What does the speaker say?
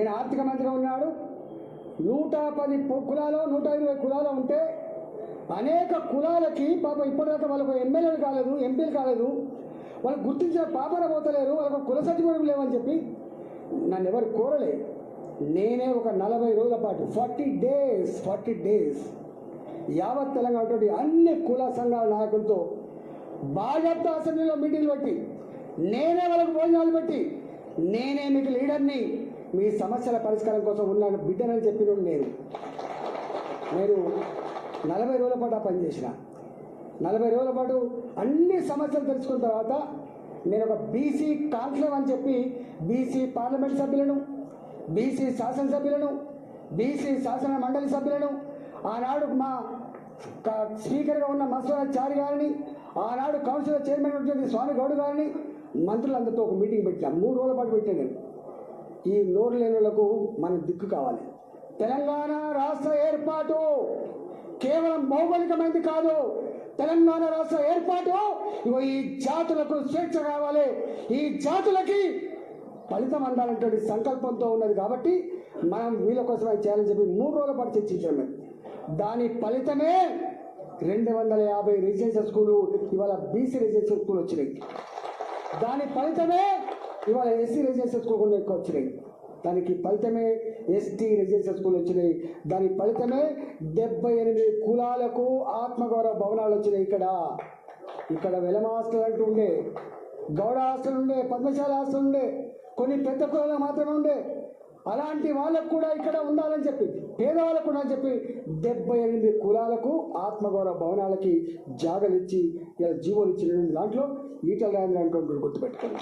నేను ఆర్థిక మంత్రిగా ఉన్నాడు. నూట పది కులాలో కులాలు నూట ఇరవై కులాలు ఉంటే అనేక కులాలకి పాపం ఇప్పటిదాకా వాళ్ళకు ఎమ్మెల్యేలు కాలేదు ఎంపీలు కాలేదు. వాళ్ళు గుర్తించిన పాపన పోతలేరు వాళ్ళకు కుల సర్టిఫికేట్ లేవని చెప్పి నన్ను ఎవరు కోరలే. నేనే ఒక నలభై రోజుల పాటు ఫార్టీ డేస్ ఫార్టీ డేస్ యావత్ తెలంగాణ అన్ని కుల సంఘాల నాయకులతో భాజపా అసెంబ్లీలో మీటింగ్లు పెట్టి నేనే వాళ్ళకు భోజనాలు పెట్టి నేనే మీకు లీడర్ని మీ సమస్యల పరిష్కారం కోసం ఉన్నాను బిడ్డనని చెప్పిన నేను. నేను నలభై రోజుల పాటు ఆ పని చేసిన. నలభై రోజుల పాటు అన్ని సమస్యలు తెలుసుకున్న తర్వాత నేను ఒక బీసీ కాన్క్లేవ్ అని చెప్పి బీసీ పార్లమెంట్ సభ్యులను బీసీ శాసనసభ్యులను బీసీ శాసన మండలి సభ్యులను ఆనాడు మా స్పీకర్గా ఉన్న మసూరా చారి గారిని ఆనాడు కౌన్సిల్ చైర్మన్ ఉన్నటువంటి స్వామి గౌడ్ గారిని మంత్రులందరితో ఒక మీటింగ్ పెట్టాను. మూడు రోజుల పాటు పెట్టాను నేను. ఈ నోరు లేనులకు మన దిక్కు కావాలి. తెలంగాణ రాష్ట్ర ఏర్పాటు కేవలం భౌగోళికమైనది కాదు. తెలంగాణ రాష్ట్ర ఏర్పాటు ఇగో ఈ జాతులకు స్వేచ్ఛ కావాలి. ఈ జాతులకి ఫలితం అందాలంటే సంకల్పంతో ఉన్నది కాబట్టి మనం వీళ్ళ కోసం అది చేయాలని చెప్పి మూడు రోజుల పాటు చర్చించాం దాని ఫలితమే రెండు వందల యాభై రెసిడెన్షియల్ స్కూలు ఇవాళ బీసీ రెసిడెన్షియల్ స్కూల్ వచ్చినాయి. దాని ఫలితమే ఇవాళ ఎస్సీ రెసిడెన్షియల్ స్కూల్ కూడా ఎక్కువ వచ్చినాయి. దానికి ఫలితమే ఎస్టీ రెసిడెన్షియల్ స్కూల్ వచ్చినాయి. దాని ఫలితమే డెబ్బై ఎనిమిది కులాలకు ఆత్మగౌరవ భవనాలు వచ్చినాయి ఇక్కడ. ఇక్కడ వెలమ హాస్టల్ అంటూ ఉండే గౌడ హాస్టల్ ఉండే పద్మశాల హాస్టల్ ఉండే కొన్ని పెద్ద కులాలకు మాత్రమే ఉండే. అలాంటి వాళ్ళకు కూడా ఇక్కడ ఉండాలని చెప్పి పేదవాళ్ళకు కూడా అని చెప్పి డెబ్బై ఎనిమిది కులాలకు ఆత్మగౌరవ భవనాలకి జాగలు ఇచ్చి ఇలా జీవోలు ఇచ్చినటువంటి దాంట్లో ఈటల రాజేంద్ర అనుకుంటూ గుర్తుపెట్టుకోండి.